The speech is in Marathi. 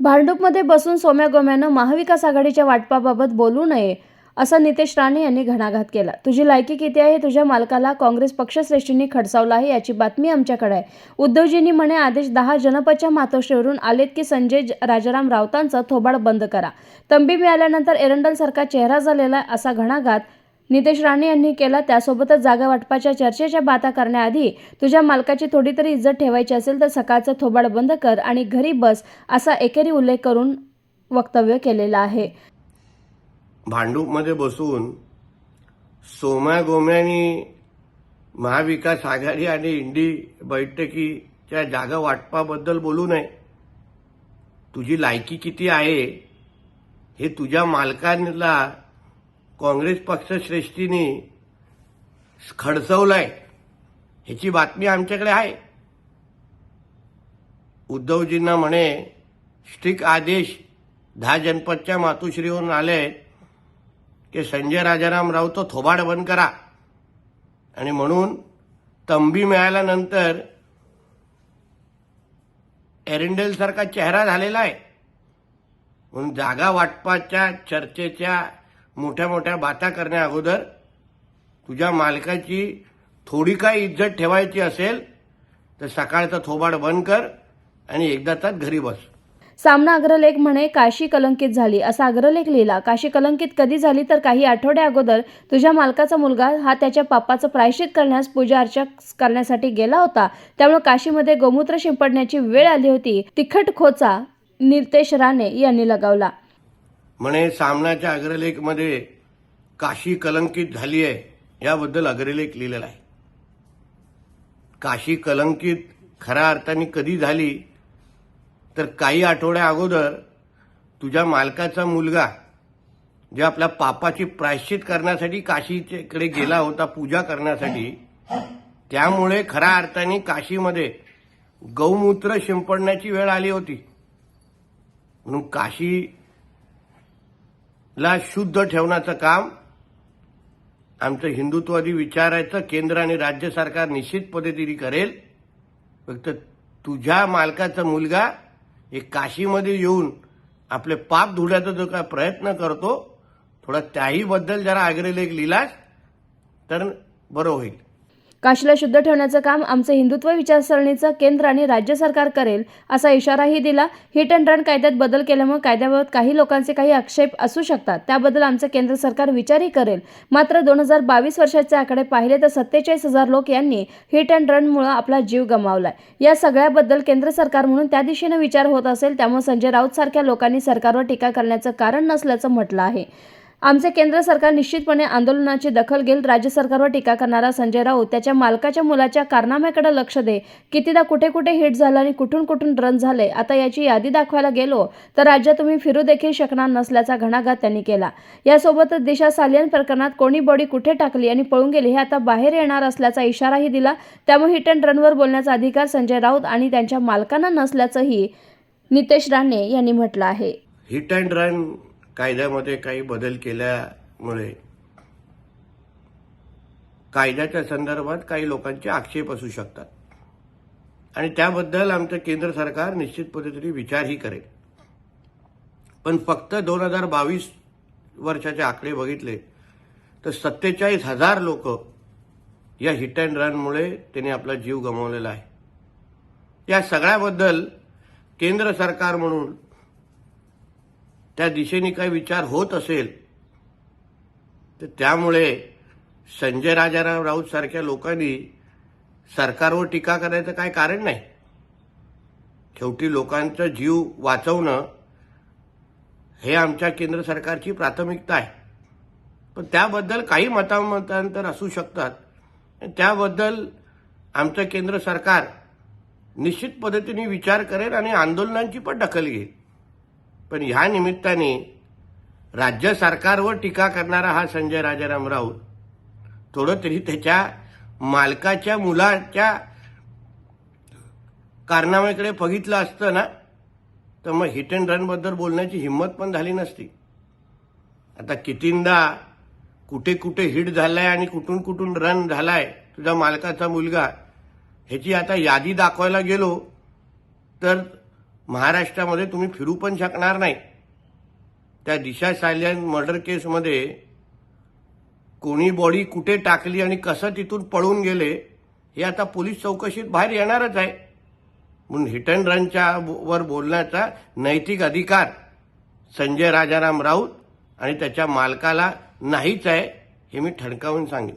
भांडूपमध्ये बसून सोम्या गोम्यानं महाविकास आघाडीच्या वाटपाबाबत बोलू नये असं नितेश राणे यांनी घणाघात केला. तुझी लायकी किती आहे? तुझ्या मालकाला काँग्रेस पक्षश्रेष्ठींनी खडसावला आहे याची बातमी आमच्याकडे आहे. उद्धवजींनी म्हणे आदेश दहा जनपच्या मातोश्रीवरून आलेत की संजय राजाराम राऊतांचा थोबाड बंद करा. तंबी मिळाल्यानंतर एरंडलसारखा चेहरा झालेला असा घणाघात नितेश राणे यांनी केला त्यासोबतच जागा वाटपाच्या चर्चेच्या बाता करण्याआधी तुझ्या मालकाची थोडी तरी इज्जत ठेवायची असेल तर सकाळचं थोबाड बंद कर आणि घरी बस असा एकेरी उल्लेख करून वक्तव्य केलेलं आहे. भांडूपमध्ये बसून सोम्या गोम्यानी महाविकास आघाडी आणि इंडी बैठकीच्या जागा वाटपाबद्दल बोलू नये. तुझी लायकी किती आहे हे तुझ्या मालकांना काँग्रेस पक्षश्रेष्ठीने खडसवलंय. ह्याची बातमी आमच्याकडे आहे. उद्धवजींना म्हणे स्ट्रिक आदेश दहा जनपदच्या मातोश्रीवरून आले की संजय राजाराम राऊत तो थोबाड बंद करा. आणि म्हणून तंबी मिळाल्यानंतर एरिंडेलसारखा चेहरा झालेला आहे. म्हणून जागा वाटपाच्या चर्चेच्या मोठ्या मोठ्या बाता करण्या अगोदर तुझ्या मालकाची थोडी काय इज्जत ठेवायची असेल तर सकाळचा थोबाड बंद कर आणि एकदा एकदाचाच घरी बस. सामना अग्रलेख म्हणे काशी कलंकित झाली. असा अग्रलेख लिहिला काशी कलंकित कधी झाली तर काही आठवड्या अगोदर तुझ्या मालकाचा मुलगा हा त्याच्या पापाचं प्रायश्चित करण्यास पूजा अर्चा करण्यासाठी गेला होता. त्यामुळे काशीमध्ये गोमूत्र शिंपडण्याची वेळ आली होती. तिखट खोचा नितेश राणे यांनी लगावला. म्हणे सामनाच्या अग्रलेखमध्ये काशी कलंकित झाली आहे याबद्दल अग्रलेख लिहिलेला आहे. काशी कलंकित खऱ्या अर्थाने कधी झाली? तर काही आठवड्या अगोदर तुझ्या मालकाचा मुलगा जे आपल्या पापाची प्रायश्चित करण्यासाठी काशीकडे गेला होता पूजा करण्यासाठी त्यामुळे खऱ्या अर्थाने काशीमध्ये गौमूत्र शिंपडण्याची वेळ आली होती. म्हणून काशी ला शुद्ध ठेवण्याचं काम आमचं हिंदुत्वादी विचारायचं केंद्र आणि राज्य सरकार निश्चित पद्धतीने करेल. फक्त तुझ्या मालकाचा मुलगा एक काशीमध्ये येऊन आपले पाप धुण्याचा जो काय प्रयत्न करतो थोडा त्याहीबद्दल जरा अग्रलेख लिहिलास तर बरं होईल. काशीला शुद्ध ठेवण्याचं काम आमचं हिंदुत्व विचारसरणीचं केंद्र आणि राज्य सरकार करेल असा इशाराही दिला. हिट अँड रन कायद्यात बदल केल्यामुळे कायद्याबाबत काही लोकांचे काही आक्षेप असू शकतात. त्याबद्दल आमचं केंद्र सरकार विचारही करेल. मात्र दोन हजार बावीस वर्षाचे आकडे पाहिले तर सत्तेचाळीस हजार लोक यांनी हिट अँड रनमुळे आपला जीव गमावलाय. या सगळ्याबद्दल केंद्र सरकार म्हणून त्या दिशेनं विचार होत असेल त्यामुळे संजय राऊत सारख्या लोकांनी सरकारवर टीका करण्याचं कारण नसल्याचं म्हटलं आहे. आमचे केंद्र सरकार निश्चितपणे आंदोलनाची दखल घेईल. राज्य सरकारवर टीका करणारा संजय राऊत त्याच्या मालकाच्या मुलाच्या कारनाम्याकडे लक्ष दे. कितीदा कुठे कुठे हिट झालं आणि कुठून कुठून रन झाले आता याची यादी दाखवायला गेलो तर राज्यात तुम्ही फिरू देखील शकणार नसल्याचा घणाघात त्यांनी केला. यासोबतच दिशा सालियन प्रकरणात कोणी बॉडी कुठे टाकली आणि पळून गेली हे आता बाहेर येणार असल्याचा इशाराही दिला. त्यामुळे हिट अँड रनवर बोलण्याचा अधिकार संजय राऊत आणि त्यांच्या मालकांना नसल्याचंही नितेश राणे यांनी म्हटलं आहे. हिट अँड रन कायद्यामध्ये काही बदल केल्यामुळे कायद्याच्या संदर्भात काही लोकांचे आक्षेप असू शकतात. आणि त्याबद्दल आमचं केंद्र सरकार निश्चित पद्धतीने विचारही करेल. पण फक्त दोन हजार बावीस वर्षाचे आकडे बघितले तर सत्तेचाळीस हजार लोक या हिट अँड रनमुळे त्यांनी आपला जीव गमावलेला आहे. या सगळ्याबद्दल केंद्र सरकार म्हणून त्या दिशेने काही विचार होत असेल तर त्यामुळे संजय राजाराम राऊत सारख्या लोकांनी सरकारवर टीका करायचं काय कारण नाही. शेवटी लोकांचा जीव वाचवणं हे आमच्या केंद्र सरकारची प्राथमिकता आहे. पण त्याबद्दल काही मतामतांतर असू शकतात. त्याबद्दल आमचं केंद्र सरकार निश्चित पद्धतीने विचार करेल आणि आंदोलनांची पण दखल घेईल. पण ह्या निमित्ताने राज्य सरकारवर टीका करणारा हा संजय राजाराम राऊत थोडं तरी त्याच्या मालकाच्या मुलाच्या कारनाम्याकडे बघितलं असतं ना तर मग हिट अँड रनबद्दल बोलण्याची हिंमत पण झाली नसती. आता कितींदा कुठे कुठे हिट झालाय आणि कुठून कुठून रन झालाय तुझा मालकाचा मुलगा ह्याची आता यादी दाखवायला गेलो तर महाराष्ट्रामध्ये तुम्ही फिरू पण शकणार नाही. त्या दिशा सायल्यान मर्डर केसमध्ये कोणी बॉडी कुठे टाकली आणि कसं तिथून पळून गेले हे आता पोलीस चौकशीत बाहेर येणारच आहे. म्हणून हिट अँड रनच्या वर बोलण्याचा नैतिक अधिकार संजय राजाराम राऊत आणि त्याच्या मालकाला नाहीच आहे हे मी ठणकावून सांगेन.